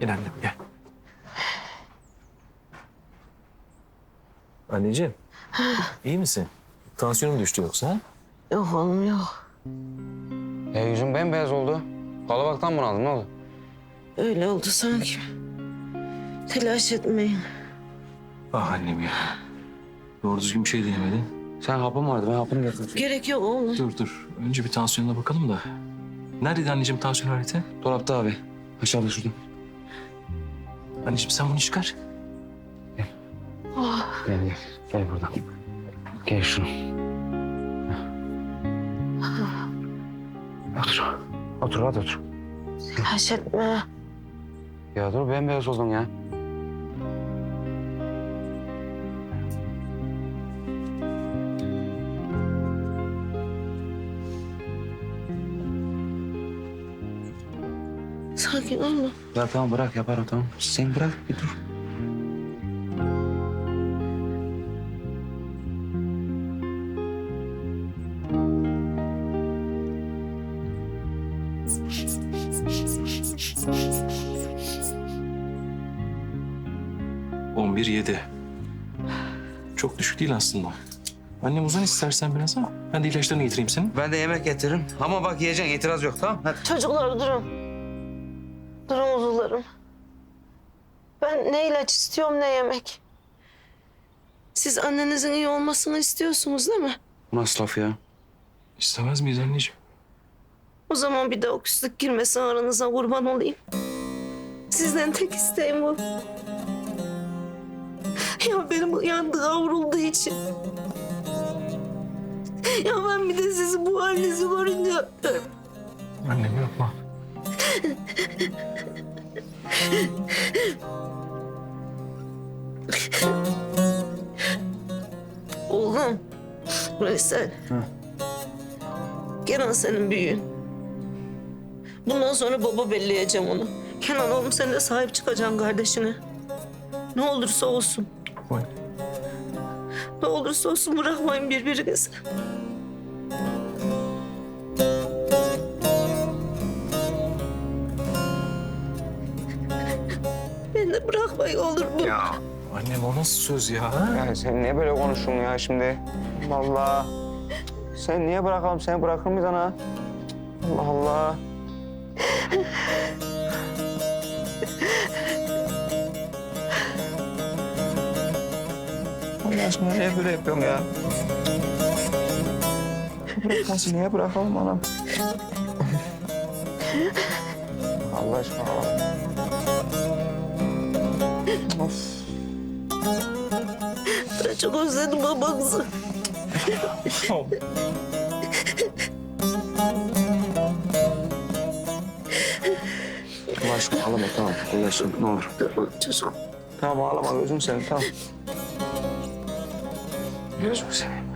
Gel annem gel. Anneciğim. iyi misin? Tansiyonun düştü yoksa ha? Yok oğlum yok. E yüzün bembeyaz oldu. Kalabalıktan bunaldın ne oldu? Öyle oldu sanki. Telaş etmeyin. Ah annem ya. Doğru düzgün bir şey diyemedin. Sen hapın vardı ben hapını getirdim. Gerek yok oğlum. Dur dur. Önce bir tansiyonuna bakalım da. Neredeydi anneciğim tansiyon aleti? Dolapta abi. Aşağıda şurada. Anneciğim sen bunu çıkar. Gel gel. Gel buradan. Gel şunu. Otur. Otur hadi otur. Telaş etme. Ya dur bembeyaz oldun ya. Sakin olma. Ya tamam bırak yaparım tamam. Sen bırak bir dur. On bir yedi. Çok düşük değil aslında. Annem uzan istersen biraz ha. Ben de ilaçlarını getireyim senin. Ben de yemek getiririm. Ama bak yiyeceksin itiraz yok tamam hadi. Çocuklar durun. Durun uzunlarım. Ben ne ilaç istiyorum ne yemek. Siz annenizin iyi olmasını istiyorsunuz değil mi? Bu nasıl laf ya? İstemez miyiz anneciğim? O zaman bir de o küslük girmesin aranıza kurban olayım. Sizden tek isteğim bu. Ya benim yandı kavrulduğu için. Ya ben bir de sizi bu halinizi görünce... Annem yapma. Oğlum, Veysel. Kenan senin büyüğün. Bundan sonra baba belleyeceğim onu. Kenan oğlum sen de sahip çıkacaksın kardeşine. Ne olursa olsun. Vay. Ne olursa olsun bırakmayın birbirinizi. Beni de bırakmayın olur mu? Annem o nasıl söz ya? ha? Ya sen niye böyle konuştun ya şimdi? Vallahi. Sen niye bırakalım? Seni bırakır mıyız ana? Allah Allah. Allah aşkına niye böyle yapıyorsun ya? Bırakmasın niye bırakalım anam? Allah aşkına. Of. Ben çok özledim babanızı. Allah aşkına ağlama tamam. Allah aşkına ne olur. Tamam. Tamam ağlama gözüm senin tamam. Gözüm seni.